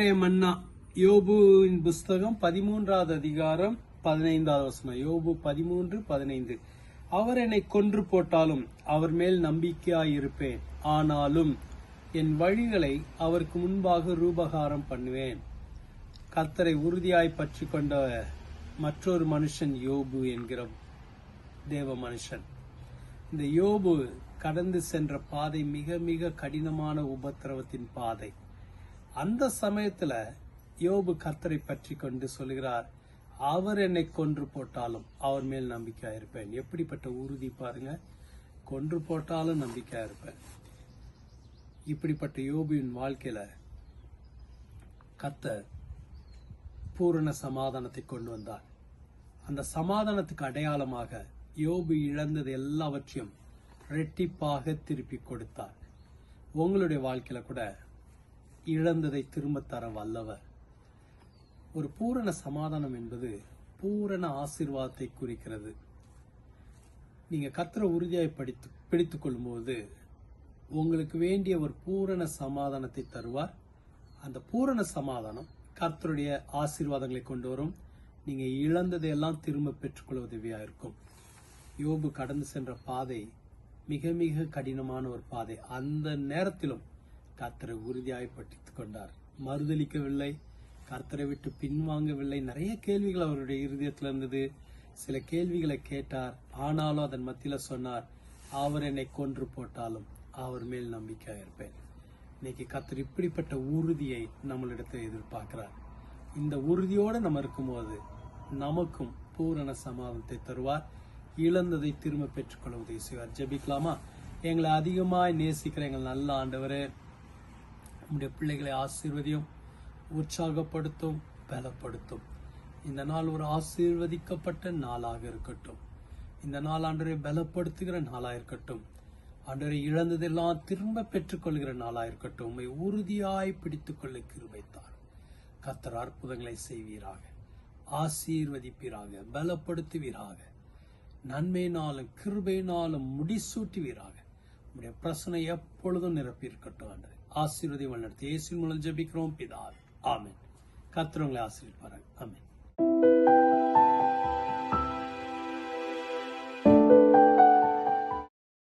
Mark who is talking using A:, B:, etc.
A: இன்றைய அண்ணா யோபுவின் புஸ்தகம் பதிமூன்றாவது அதிகாரம் பதினைந்தாவது வசனம். யோபு பதிமூன்று பதினைந்து. அவர் என்னை கொன்று போட்டாலும் அவர் மேல் நம்பிக்கையாயிருப்பேன். ஆனாலும் என் வழிகளை அவருக்கு முன்பாக ரூபகாரம் பண்ணுவேன். கர்த்தரை உறுதியாய் பற்றி கொண்ட மற்றொரு மனுஷன் யோபு என்கிற தேவ மனுஷன். இந்த யோபு கடந்து சென்ற பாதை மிக மிக கடினமான உபத்திரவத்தின் பாதை. அந்த சமயத்துல யோபு கர்த்தரை பற்றி கொண்டு சொல்கிறார் அவர் என்னை கொன்று போட்டாலும் அவர் மேல் நம்பிக்கையா இருப்பேன். எப்படிப்பட்ட உறுதி பாருங்க. கொன்று போட்டாலும் நம்பிக்கையா இருப்பேன். இப்படிப்பட்ட யோபுவின் வாழ்க்கையில கர்த்தர் பூரண சமாதானத்தை கொண்டு வந்தார். அந்த சமாதானத்துக்கு அடையாளமாக யோபு இழந்தது எல்லாவற்றையும் ரெட்டிப்பாக திருப்பி கொடுத்தார். உங்களுடைய வாழ்க்கையில கூட இழந்ததை திரும்ப தர வல்லவர். ஒரு பூரண சமாதானம் என்பது பூரண ஆசீர்வாதத்தை குறிக்கிறது. நீங்க கத்திர உறுதியாய் படித்து பிடித்துக் கொள்ளும்போது உங்களுக்கு வேண்டிய ஒரு பூரண சமாதானத்தை தருவார். அந்த பூரண சமாதானம் கர்த்தருடைய ஆசீர்வாதங்களை கொண்டு வரும். நீங்க இழந்ததையெல்லாம் திரும்ப பெற்றுக்கொள்ள உதவியா இருக்கும். யோபு கடந்து சென்ற பாதை மிக மிக கடினமான ஒரு பாதை. அந்த நேரத்திலும் கர்த்தரை உறுதியாய் பற்றித்துக் கொண்டார் மறுதளிக்கவில்லை கர்த்தரை விட்டு பின்வாங்கவில்லை. நிறைய கேள்விகள் அவருடைய இருதயத்தில் இருந்தது சில கேள்விகளை கேட்டார். ஆனாலும் அதன் மத்தியில சொன்னார் அவர் என்னை கொன்று போட்டாலும் அவர் மேல் நம்பிக்கையா இருப்பேன். இன்னைக்கு கர்த்தர் இப்படிப்பட்ட உறுதியை நம்மளிடத்தில் எதிர்பார்க்கிறார். இந்த உறுதியோடு நம்ம இருக்கும்போது நமக்கும் பூரண சமாதானத்தை தருவார். இழந்ததை திரும்ப பெற்றுக்கொள்ள உதவி செய்வார் ஜபிக்கலாமா? எங்களை அதிகமாய் நேசிக்கிற எங்கள் நல்ல ஆண்டவரே நம்முடைய பிள்ளைகளை ஆசீர்வதியும் உற்சாகப்படுத்தும் பலப்படுத்தும். இந்த நாள் ஒரு ஆசீர்வதிக்கப்பட்ட நாளாக இருக்கட்டும். இந்த நாள் ஆண்டரை பலப்படுத்துகிற நாளாக இருக்கட்டும். ஆண்டரை இழந்ததெல்லாம் திரும்ப பெற்றுக்கொள்கிற நாளாக இருக்கட்டும். உண்மை உறுதியாய் பிடித்துக் கொள்ள கிருபைத்தார். கத்தர் அற்புதங்களை செய்வீராக. ஆசீர்வதிப்பீராக. பலப்படுத்துவீராக. நன்மையினாலும் கிருபையினாலும் முடிசூட்டுவீராக. உடைய பிரச்சனை எப்பொழுதும் நிரப்பியிருக்கட்டும் அன்றே ஆண்டு ஆசீர்வதி வழிநடத்தி இயேசு மூலம் ஜெபிக்கிறோம் பிதாவே. ஆமென். கர்த்தர் உங்களை ஆசீர்வதிப்பார்கள் ஆமென்.